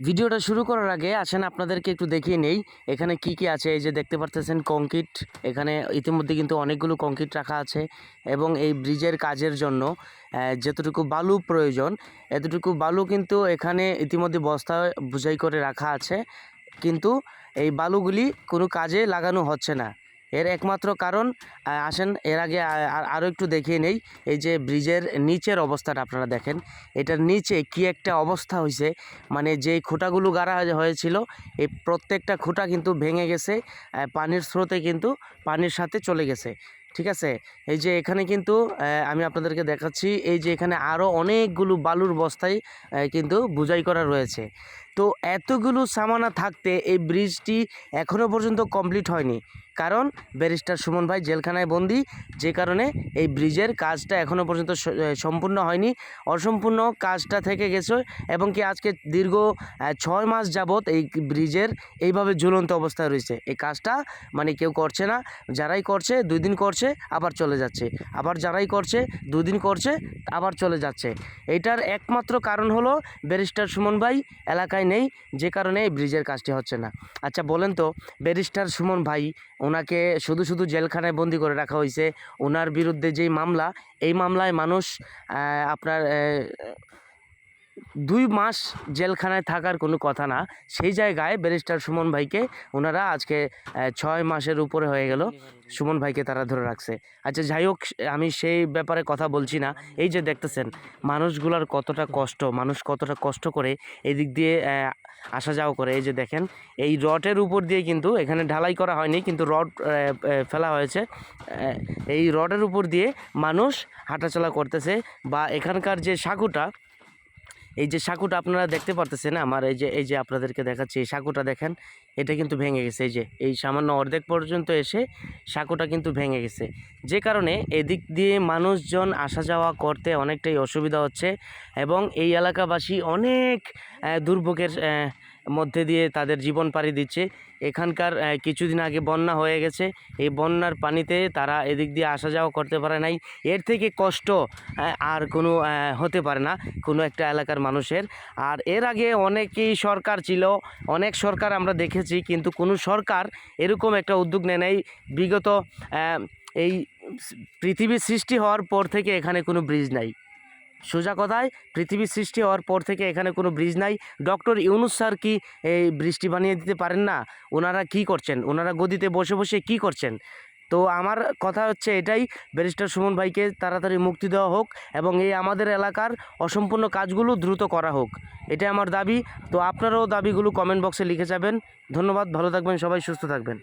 ভিডিওটা শুরু করার আগে আসেন আপনাদেরকে একটু দেখিয়ে নেই। এখানে কি কি আছে? এই যে দেখতে পারতেছেন কংক্রিট। এখানে ইতিমধ্যে কিন্তু অনেকগুলো কংক্রিট রাখা আছে এবং এই ব্রিজের কাজের জন্য যতটুকু বালু প্রয়োজন, এতটুকু বালু কিন্তু এখানে ইতিমধ্যে বস্তা বোঝাই করে রাখা আছে। কিন্তু এই বালুগুলি কোনো কাজে লাগানো হচ্ছে না। এর একমাত্র কারণ আসেন, এর আগে আরও একটু দেখিয়ে নেই, এই যে ব্রিজের নিচের অবস্থাটা আপনারা দেখেন, এটার নিচে কি একটা অবস্থা হয়েছে মানে যে খুঁটাগুলো গাড়া হয়েছিল, এই প্রত্যেকটা খুঁটা কিন্তু ভেঙে গেছে পানির স্রোতে কিন্তু পানির সাথে চলে গেছে, ঠিক আছে? এই যে এখানে কিন্তু আমি আপনাদেরকে দেখাচ্ছি, এই যে এখানে আরও অনেকগুলো বালুর বস্তায় কিন্তু বুঝাই করা রয়েছে। তো এতগুলো সামানা থাকতে এই ব্রিজটি এখনও পর্যন্ত কমপ্লিট হয়নি। কারণ ব্যারিস্টার সুমন ভাই জেলখানায় বন্দি, যে কারণে এই ব্রিজের কাজটা এখনও পর্যন্ত সম্পূর্ণ হয়নি। অসম্পূর্ণ কাজটা থেকে গেছে এবং কি আজকে দীর্ঘ ছয় মাস যাবৎ এই ব্রিজের এইভাবে ঝুলন্ত অবস্থায় রয়েছে। এই কাজটা মানে কেউ করছে না। যারাই করছে দুই দিন করছে, আবার চলে যাচ্ছে। আবার যারাই করছে দুই দিন করছে, আবার চলে যাচ্ছে। এটার একমাত্র কারণ হলো ব্যারিস্টার সুমন ভাই এলাকায় নেই, যে কারণে এই ব্রিজের কাজটি হচ্ছে না। আচ্ছা বলেন তো, ব্যারিস্টার সুমন ভাই, ওনাকে শুধু শুধু জেলখানায় বন্দি করে রাখা হয়েছে, ওনার বিরুদ্ধে যেই মামলা, এই মামলায় মানুষ আপনার দুই মাস জেলখানায় থাকার কোনো কথা না। সেই জায়গায় ব্যারিস্টার সুমন ভাইকে ওনারা আজকে ছয় মাসের উপরে হয়ে গেল সুমন ভাইকে তারা ধরে রাখছে। আচ্ছা যাই হোক, আমি সেই ব্যাপারে কথা বলছি না। এই যে দেখতেছেন, মানুষগুলার কতটা কষ্ট, মানুষ কতটা কষ্ট করে এদিক দিয়ে আসা যাওয়া করে। এই যে দেখেন, এই রডের উপর দিয়ে কিন্তু এখানে ঢালাই করা হয়নি, কিন্তু রড ফেলা হয়েছে। এই রডের উপর দিয়ে মানুষ হাঁটাচলা করতেছে বা এখানকার যে সাঁকুটা এই যে সাঁকুটা আপনারা দেখতে পারতেছেন, আমার এই যে এই যে আপনাদেরকে দেখাচ্ছি, এই সাঁকুটা দেখেন, এটা কিন্তু ভেঙে গেছে, এই যে, এই সামান্য অর্ধেক পর্যন্ত এসে সাঁকুটা কিন্তু ভেঙে গেছে। যে কারণে এদিক দিয়ে মানুষজন আসা যাওয়া করতে অনেকটাই অসুবিধা হচ্ছে এবং এই এলাকাবাসী অনেক দুর্ভোগের মধ্যে দিয়ে তাদের জীবন পাড়ি দিচ্ছে। এখানকার কিছুদিন আগে বন্যা হয়ে গেছে। এই বন্যার পানিতে তারা এদিক দিয়ে আসা যাওয়া করতে পারে নাই। এর থেকে কষ্ট আর কোনো হতে পারে না কোনো একটা এলাকার মানুষের। আর এর আগে অনেকেই সরকার ছিল, অনেক সরকার আমরা দেখেছি, কিন্তু কোনো সরকার এরকম একটা উদ্যোগ নেয় নাই। বিগত এই পৃথিবীর সৃষ্টি হওয়ার পর থেকে এখানে কোনো ব্রিজ নাই। সোজা কথায়, পৃথিবীর সৃষ্টি হওয়ার পর থেকে এখানে কোনো ব্রিজ নাই। ডক্টর ইউনুস স্যার কি এই বৃষ্টি বানিয়ে দিতে পারেন না? ওনারা কি করছেন? ওনারা গদিতে বসে বসে কি করছেন? তো আমার কথা হচ্ছে এটাই, ব্যারিস্টার সুমন ভাইকে তাড়াতাড়ি মুক্তি দেওয়া হোক এবং এই আমাদের এলাকার অসম্পূর্ণ কাজগুলো দ্রুত করা হোক। এটাই আমার দাবি। তো আপনারাও দাবিগুলো কমেন্ট বক্সে লিখে যাবেন। ধন্যবাদ, ভালো থাকবেন, সবাই সুস্থ থাকবেন।